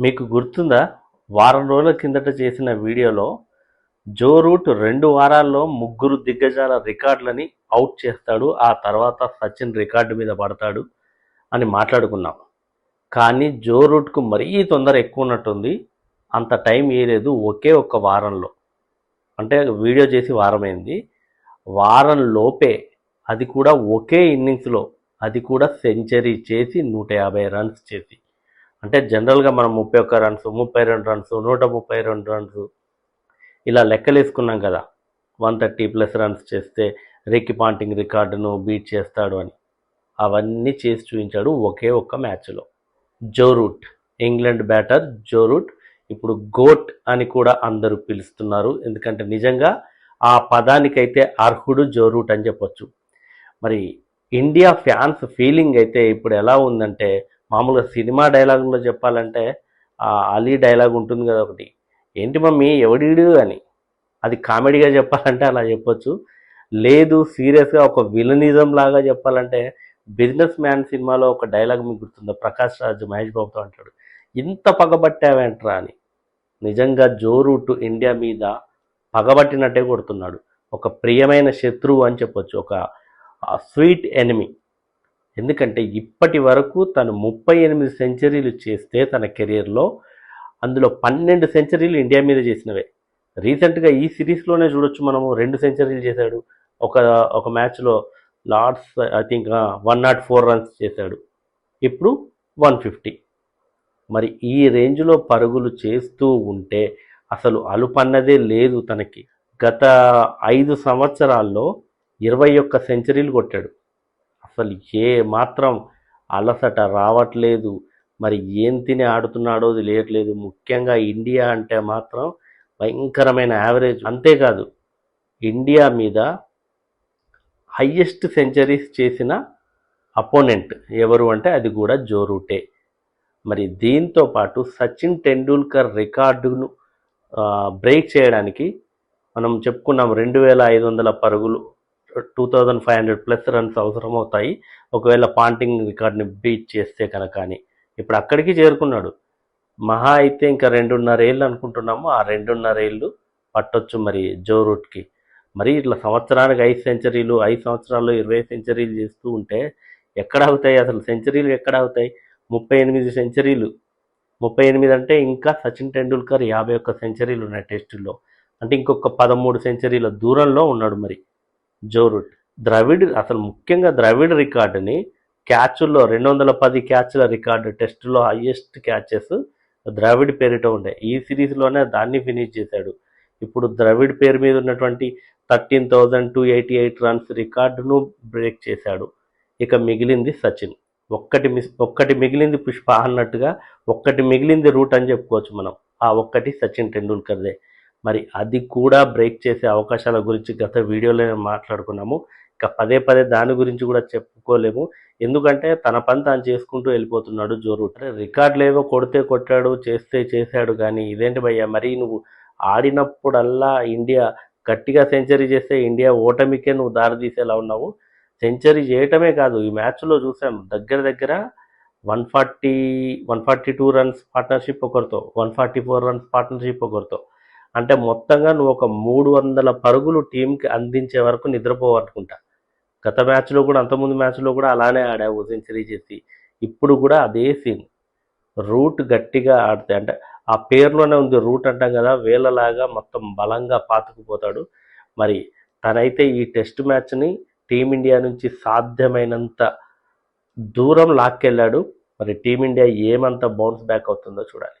మీకు గుర్తుందా? వారం రోజుల కిందట చేసిన వీడియోలో జో రూట్ రెండు వారాల్లో ముగ్గురు దిగ్గజాల రికార్డులని అవుట్ చేస్తాడు ఆ తర్వాత సచిన్ రికార్డు మీద పడతాడు అని మాట్లాడుకున్నాం. కానీ జో రూట్కు మరీ తొందర ఎక్కువ ఉన్నట్టుంది. అంత టైం ఏలేదు ఒకే ఒక్క వారంలో. అంటే వీడియో చేసి వారమైంది. వారం లోపే అది కూడా ఒకే ఇన్నింగ్స్లో అది కూడా సెంచరీ చేసి నూట యాభై రన్స్ చేసి. అంటే జనరల్గా మనం ముప్పై ఒక్క రన్స్ ముప్పై రెండు రన్స్ నూట ముప్పై రెండు రన్స్ ఇలా లెక్కలేసుకున్నాం కదా. వన్ థర్టీ ప్లస్ రన్స్ చేస్తే రిక్కి పాంటింగ్ రికార్డును బీట్ చేస్తాడు అని. అవన్నీ చేసి చూపించాడు ఒకే ఒక్క మ్యాచ్లో. Joe Root England batter Joe Root. ఇప్పుడు గోట్ అని కూడా అందరూ పిలుస్తున్నారు. ఎందుకంటే నిజంగా ఆ పదానికైతే అర్హుడు జో రూట్ అని చెప్పొచ్చు. మరి ఇండియా ఫ్యాన్స్ ఫీలింగ్ అయితే ఇప్పుడు ఎలా ఉందంటే మామూలుగా సినిమా డైలాగుల్లో చెప్పాలంటే అలీ డైలాగ్ ఉంటుంది కదా ఒకటి. ఏంటి మమ్మీ ఎవడీడు అని. అది కామెడీగా చెప్పాలంటే అలా చెప్పొచ్చు. లేదు సీరియస్గా ఒక విలనిజం లాగా చెప్పాలంటే బిజినెస్ మ్యాన్ సినిమాలో ఒక డైలాగ్ మీకు గుర్తుందా? ప్రకాష్ రాజ్ మహేష్ బాబుతో అంటాడు. ఇంత పగబట్టావేంట్రా? అని. నిజంగా జోరూటు ఇండియా మీద పగబట్టినట్టే కొడుతున్నాడు. ఒక ప్రియమైన శత్రువు అని చెప్పొచ్చు. ఒక స్వీట్ ఎనిమి. ఎందుకంటే ఇప్పటి వరకు తను ముప్పై ఎనిమిది సెంచరీలు చేస్తే తన కెరియర్లో అందులో పన్నెండు సెంచరీలు ఇండియా మీద చేసినవే. రీసెంట్గా ఈ సిరీస్లోనే చూడొచ్చు మనము రెండు సెంచరీలు చేశాడు. ఒక ఒక మ్యాచ్లో Lords I think one not four runs చేశాడు. ఇప్పుడు వన్ ఫిఫ్టీ. మరి ఈ రేంజ్లో పరుగులు చేస్తూ ఉంటే అసలు అలుపన్నదే లేదు తనకి. గత ఐదు సంవత్సరాల్లో ఇరవై ఒక్క సెంచరీలు కొట్టాడు. అసలు ఏ మాత్రం అలసట రావట్లేదు. మరి ఏం తిని ఆడుతున్నాడో తెలియట్లేదు. ముఖ్యంగా ఇండియా అంటే మాత్రం భయంకరమైన యావరేజ్. అంతేకాదు ఇండియా మీద హయ్యెస్ట్ సెంచరీస్ చేసిన అపోనెంట్ ఎవరు అంటే అది కూడా జోరూటే మరి దీంతో పాటు సచిన్ టెండూల్కర్ రికార్డును బ్రేక్ చేయడానికి మనం చెప్పుకున్నాం రెండు వేల ఐదు వందల పరుగులు two thousand five hundred plus runs అవసరం అవుతాయి ఒకవేళ పాంటింగ్ రికార్డ్ని బీట్ చేస్తే కనుక అని. ఇప్పుడు అక్కడికి చేరుకున్నాడు. మహా అయితే ఇంకా రెండున్నర ఏళ్ళు అనుకుంటున్నాము. ఆ రెండున్నర ఏళ్ళు పట్టొచ్చు మరి జో రూట్కి. మరి ఇట్లా సంవత్సరానికి ఐదు సెంచరీలు ఐదు సంవత్సరాల్లో ఇరవై సెంచరీలు చేస్తూ ఉంటే ఎక్కడ అవుతాయి? అసలు సెంచరీలు ఎక్కడ అవుతాయి? ముప్పై ఎనిమిది సెంచరీలు. ముప్పై ఎనిమిది అంటే ఇంకా సచిన్ టెండూల్కర్ యాభై ఒక్క సెంచరీలు ఉన్నాయి టెస్టుల్లో. అంటే ఇంకొక పదమూడు సెంచరీల దూరంలో ఉన్నాడు మరి. జో రూట్ ద్రవిడ్ అసలు ముఖ్యంగా ద్రవిడ్ రికార్డుని క్యాచ్ల్లో రెండు వందల పది క్యాచ్ల రికార్డు టెస్టులో హయ్యెస్ట్ క్యాచెస్ ద్రవిడ్ పేరిట ఉండే. ఈ సిరీస్లోనే దాన్ని ఫినిష్ చేశాడు. ఇప్పుడు ద్రవిడ్ పేరు మీద ఉన్నటువంటి thirteen thousand two eighty eight runs రికార్డును బ్రేక్ చేశాడు. ఇక మిగిలింది సచిన్. ఒక్కటి మిస్ ఒక్కటి మిగిలింది పుష్ప అన్నట్టుగా ఒక్కటి మిగిలింది రూట్ అని చెప్పుకోవచ్చు మనం. ఆ ఒక్కటి సచిన్ టెండూల్కర్దే. మరి అది కూడా బ్రేక్ చేసే అవకాశాల గురించి గత వీడియోలో మాట్లాడుకున్నాము. ఇక పదే పదే దాని గురించి కూడా చెప్పుకోలేము. ఎందుకంటే తన పని తాను చేసుకుంటూ వెళ్ళిపోతున్నాడు జోరూట్ రికార్డులు ఏవో కొడితే కొట్టాడు చేస్తే చేశాడు కానీ ఇదేంటి భయ్యా? మరి నువ్వు ఆడినప్పుడల్లా ఇండియా గట్టిగా సెంచరీ చేస్తే ఇండియా ఓటమికే నువ్వు దారి తీసేలా ఉన్నావు. సెంచరీ చేయటమే కాదు ఈ మ్యాచ్లో చూసాం దగ్గర దగ్గర one forty one forty two runs partnership ఒకరితో one forty four runs partnership ఒకరితో. అంటే మొత్తంగా నువ్వు ఒక మూడు వందల పరుగులు టీంకి అందించే వరకు నిద్రపోవనుకుంటా. గత మ్యాచ్లో కూడా అంతకుముందు మ్యాచ్లో కూడా అలానే ఆడావు సెంచరీ చేసి ఇప్పుడు కూడా అదే సీన్. రూట్ గట్టిగా ఆడితే అంటే ఆ పేరులోనే ఉంది రూట్ అంటాం కదా వేలలాగా మొత్తం బలంగా పాతుకుపోతాడు. మరి తనైతే ఈ టెస్ట్ మ్యాచ్ని టీమిండియా నుంచి సాధ్యమైనంత దూరం లాక్కెళ్ళాడు. మరి టీమిండియా ఏమంత బౌన్స్ బ్యాక్ అవుతుందో చూడాలి.